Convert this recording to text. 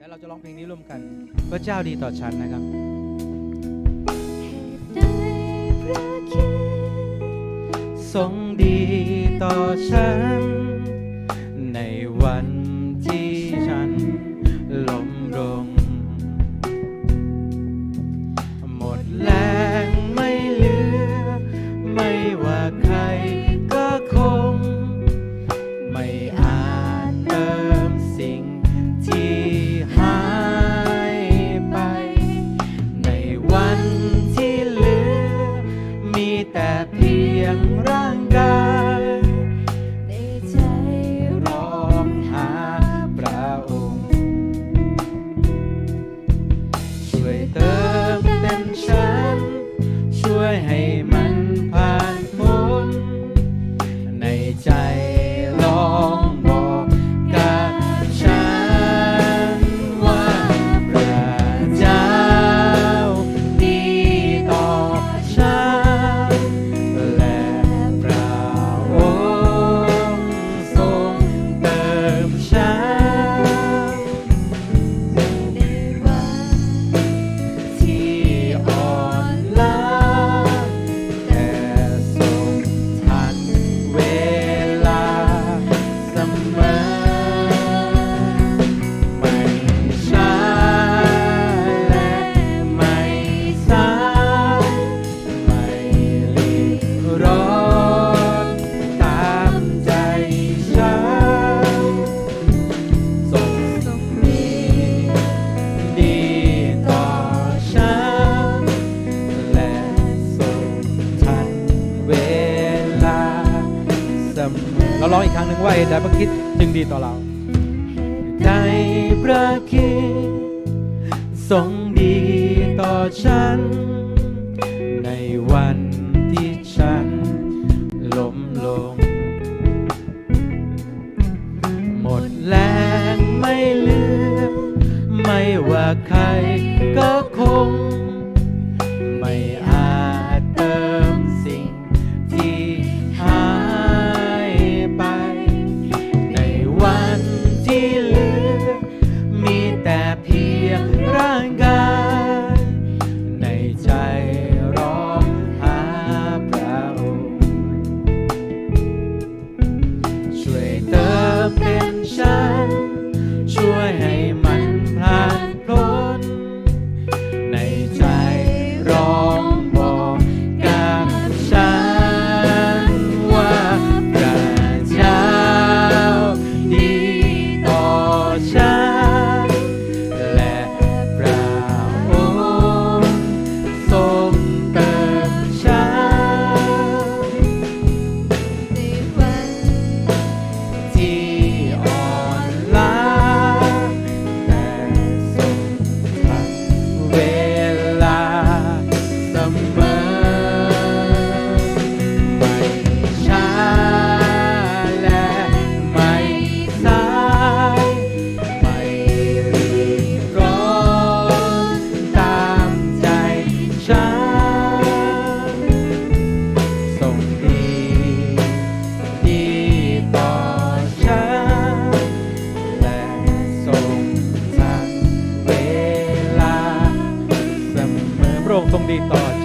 แล้วเราจะร้องเพลงนี้ร่วมกัน พระเจ้าดีต่อฉันนะครับทรงดีต่อฉัน ในวันที่ฉันล้มลง หมดแรงไม่เหลือ ไม่ว่าใครีกครั้งหนึ่งว่าเหตุใดพระคิดจึงดีต่อเราในพระคิดทรงดีต่อฉัน ในวันที่ฉันล้มลง หมดแรงไม่เหลือ ไม่ว่าใคร dito.